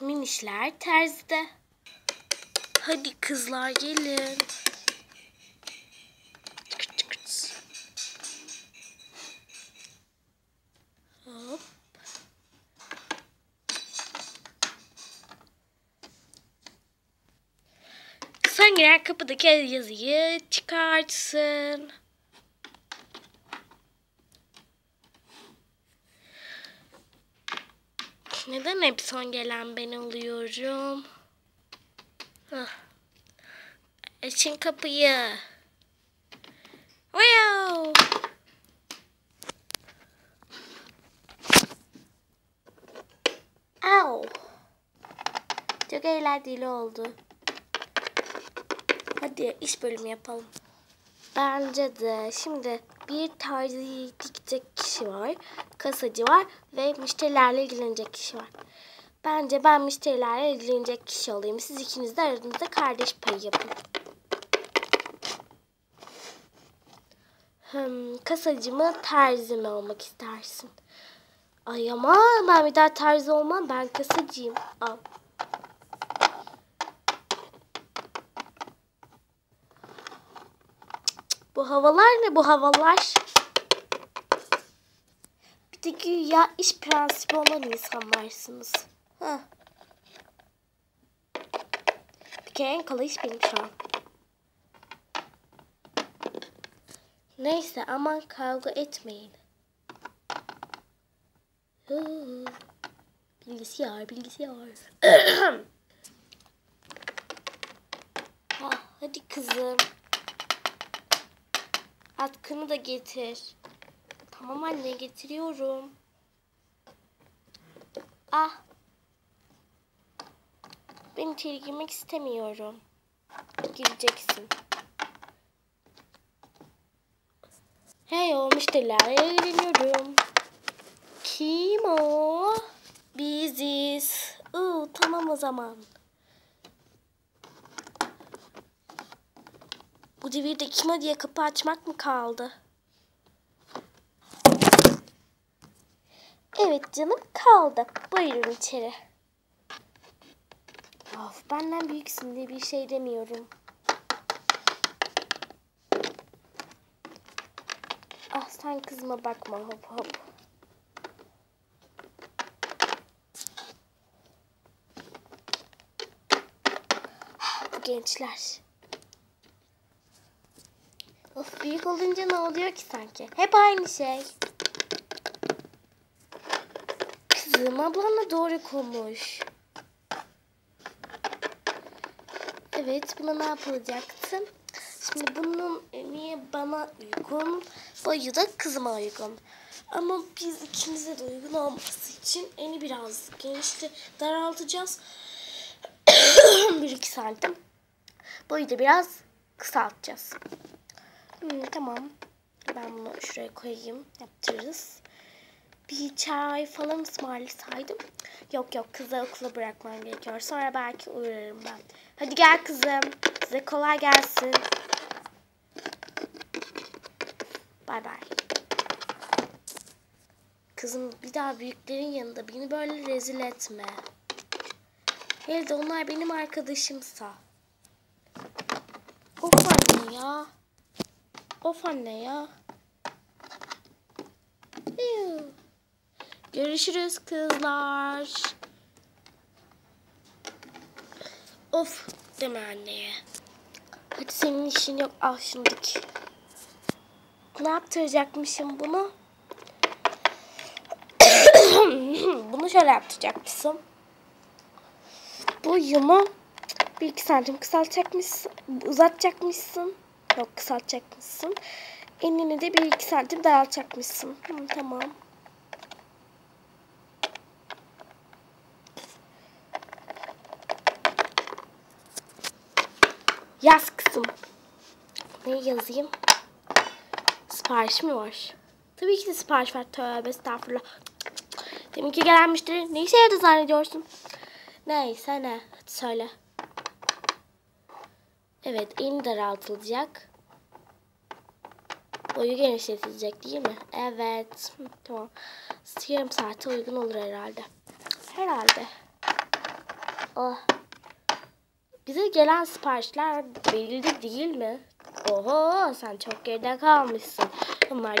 Minişler terzide. Hadi kızlar gelin. Hop. Sen giren kapıdaki yazıyı çıkartsın. Neden hep son gelen ben oluyorum? Hah. Açın kapıyı. Wow. Au. Çok eğlenceli oldu. Hadi iş bölümü yapalım. Bence de şimdi bir terzi dikecek kişi var, kasacı var ve müşterilerle ilgilenecek kişi var. Bence ben müşterilerle ilgilenecek kişi olayım. Siz ikiniz de aranızda kardeş payı yapın. Hmm, kasacı mı terzi mi olmak istersin? Ay ama ben bir daha terzi olmam. Ben kasacıyım. Al. Bu havalar ne bu havalar? Bir de güya iş prensibi olan insanlarsınız. Heh. Bir kere en kolay iş benim şu an. Neyse aman kavga etmeyin. Bilgisayar, bilgisayar. ha, hadi kızım. Atkını da getir. Tamam anne getiriyorum. Ah. Ben içeri girmek istemiyorum. Gireceksin. Hey o müşterilerle ilgileniyorum. Kim o? Biziz. Oo, tamam o zaman. Bu devirde kime diye kapı açmak mı kaldı? Evet canım kaldı. Buyurun içeri. Of benden büyüksün diye bir şey demiyorum. Ah sen kızıma bakma hop hop. Gençler. Of büyük olunca ne oluyor ki sanki? Hep aynı şey. Kızım ablanla doğru konuş. Evet buna ne yapılacaktı? Şimdi bunun niye bana uygun, boyu da kızıma uygun. Ama biz ikimize de uygun olması için eni biraz genişte daraltacağız. 1-2 santim. Boyu da biraz kısaltacağız. Hmm, tamam. Ben bunu şuraya koyayım. Yaptırırız. Bir çay falan ısmarlasaydım. Yok yok kızı okula bırakmam gerekiyor. Sonra belki uğrarım ben. Hadi gel kızım. Size kolay gelsin. Bay bay. Kızım bir daha büyüklerin yanında beni böyle rezil etme. Hele de onlar benim arkadaşımsa. Of anne ya. Of anne ya. Görüşürüz kızlar. Of deme anneye. Hadi senin işin yok al şimdiki. Ne yaptıracakmışım bunu? bunu şöyle yaptıracakmışım. Boyumu bir iki santim kısaltacakmışsın. Uzatacakmışsın. Yok kısaltacakmışsın. Enini de bir iki santim daraltacakmışsın. Hı, tamam. Yaz kızım. Ne yazayım? Sipariş mi var? Tabii ki de sipariş var. Tövbe estağfurullah. Demin ki gelen müşteri ne işe yaradı zannediyorsun? Neyse ne. Hadi söyle. Evet en daraltılacak. Boyu genişletilecek değil mi? Evet. Tamam. Yarım saate uygun olur herhalde. Herhalde. Oh. Bize gelen siparişler verildi değil mi? Oho sen çok geride kalmışsın. Bunlar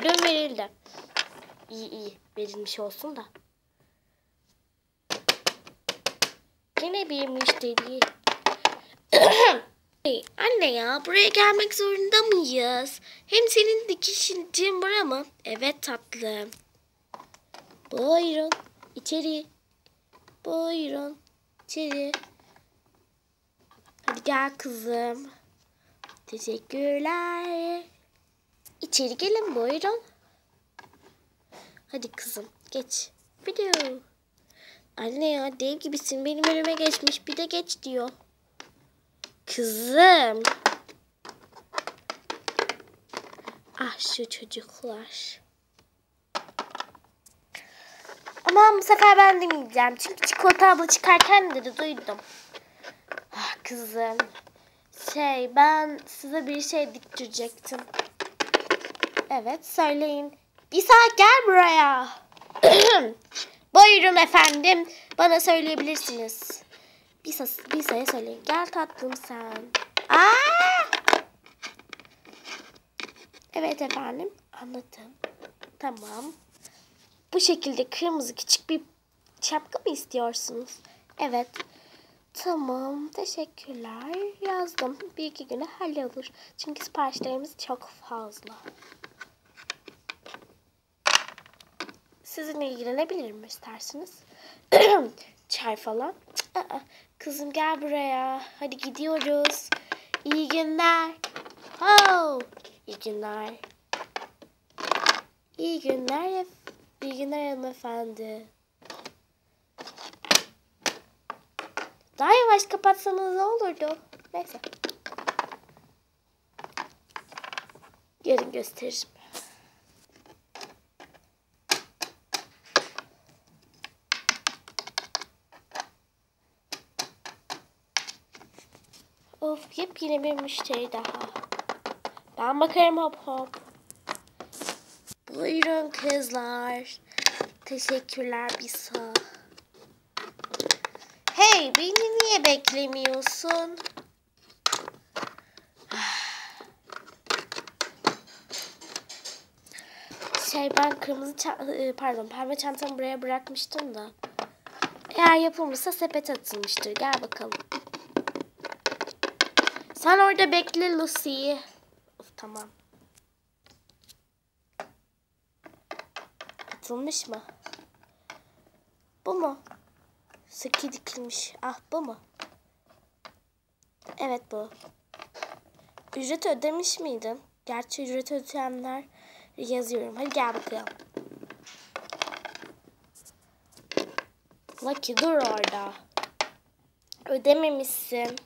da. İyi iyi verilmiş olsun da. Yine bir müşteri. Hey, anne ya buraya gelmek zorunda mıyız? Hem senin dikişin var ama. Evet tatlım. Buyurun içeri. Buyurun içeri. Hadi gel kızım. Teşekkürler. İçeri gelin buyurun. Hadi kızım geç. Video. Anne ya dev gibisin benim önüme geçmiş bir de geç diyor. Kızım. Ah şu çocuklar. Ama bu sefer ben demeyeceğim. Çünkü çikolata abla çıkarken de duydum. Kızım. Şey ben size bir şey diktirecektim. Evet söyleyin. Saat gel buraya. Buyurun efendim. Bana söyleyebilirsiniz. Bir sayı söyleyin. Gel tatlım sen. Aa! Evet efendim. Anladım. Tamam. Bu şekilde kırmızı küçük bir şapka mı istiyorsunuz? Evet. Tamam. Teşekkürler. Yazdım. Bir iki güne hallolur. Çünkü siparişlerimiz çok fazla. Sizinle ilgilenebilirim isterseniz. Çay falan. Kızım gel buraya. Hadi gidiyoruz. İyi günler. Oh, iyi günler. İyi günler. İyi günler hanımefendi. Daha yavaş kapatsanız olurdu? Neyse. Yarın gösteririm. Of yepyeni bir müşteri daha. Ben bakarım hop hop. Buyurun kızlar. Teşekkürler Bisa. Hey beni niye beklemiyorsun? Şey ben kırmızı ça- pardon pembe çantamı buraya bırakmıştım da. Eğer yapılmışsa sepet atılmıştır. Gel bakalım. Sen orada bekle Lucy. Of tamam. Atılmış mı? Bu mu? Sıkı dikilmiş. Ah bu mu? Evet bu. Ücret ödemiş miydin? Gerçi ücret ödeyenler yazıyorum. Hadi gel bakalım. Lucky dur orada. Ödememişsin.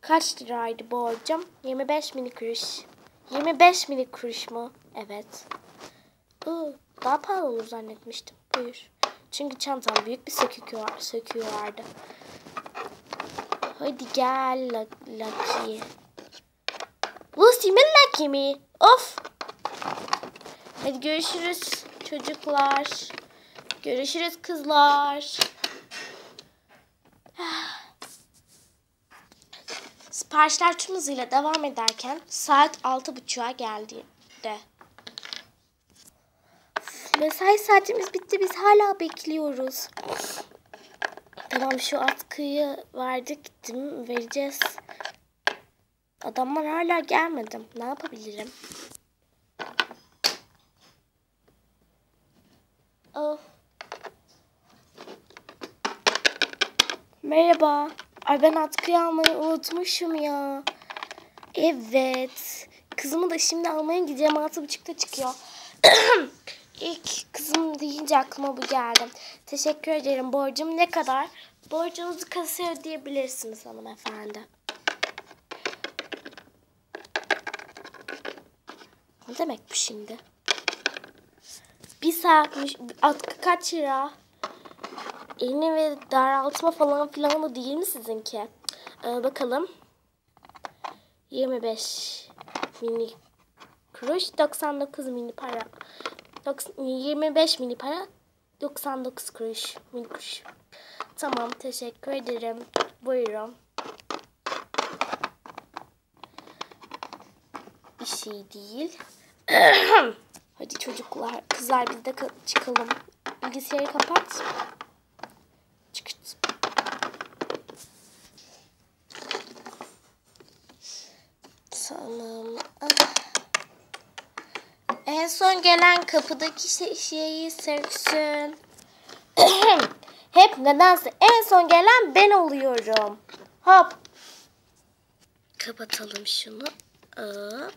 Kaç liraydı borcum? 25 mini kuruş. 25 mini kuruş mu? Evet. Iı, daha pahalı olur zannetmiştim. Buyur. Çünkü çantam büyük bir söküğü vardı. Hadi gel Lucky. Lucy mi Lucky mi? Of. Hadi görüşürüz çocuklar. Görüşürüz kızlar. Siparişler tüm hızıyla devam ederken saat altı buçuğa geldiğinde. Mesai saatimiz bitti biz hala bekliyoruz. Tamam şu atkıyı verdik mi? Vereceğiz. Adamlar hala gelmedi. Ne yapabilirim? Of. Merhaba. Ay ben atkıyı almayı unutmuşum ya. Evet. Kızımı da şimdi almaya gideceğim. Altı buçukta çıkıyor. İlk kızım deyince aklıma bu geldi. Teşekkür ederim. Borcum ne kadar? Borcunuzu kasaya ödeyebilirsiniz hanımefendi. Ne demek bu şimdi? Bir saatmiş. Atkı kaç lira? Yeni ve daraltma falan filan da değil mi sizinki? Ee, bakalım. 25 mini kuruş 99 mini para. 25 mini para 99 kuruş mini kuruş. Tamam teşekkür ederim. Buyurun. Bir şey değil. Hadi çocuklar, kızlar biz de ka- çıkalım. Bilgisayarı kapat. Çıkırt. Tamam. En son gelen kapıdaki şey, şeyi söksün. Hep nedense en son gelen ben oluyorum. Hop. Kapatalım şunu. Hop.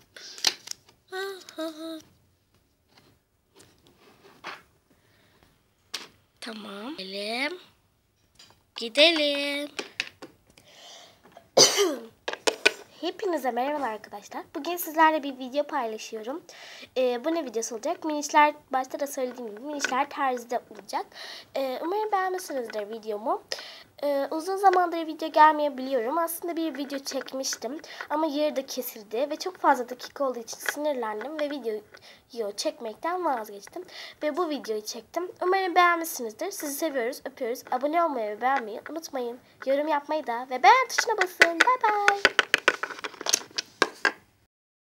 Tamam. Gidelim. Gidelim. Hepinize merhaba arkadaşlar. Bugün sizlerle bir video paylaşıyorum. Ee, bu ne videosu olacak? Minişler, başta da söylediğim gibi minişler tarzda olacak. Ee, umarım beğenmişsinizdir videomu. Ee, uzun zamandır video gelmeyebiliyorum. Aslında bir video çekmiştim. Ama yarıda kesildi ve çok fazla dakika olduğu için sinirlendim ve videoyu çekmekten vazgeçtim. Ve bu videoyu çektim. Umarım beğenmişsinizdir. Sizi seviyoruz, öpüyoruz. Abone olmayı ve beğenmeyi unutmayın. Yorum yapmayı da ve beğen tuşuna basın. Bye bye.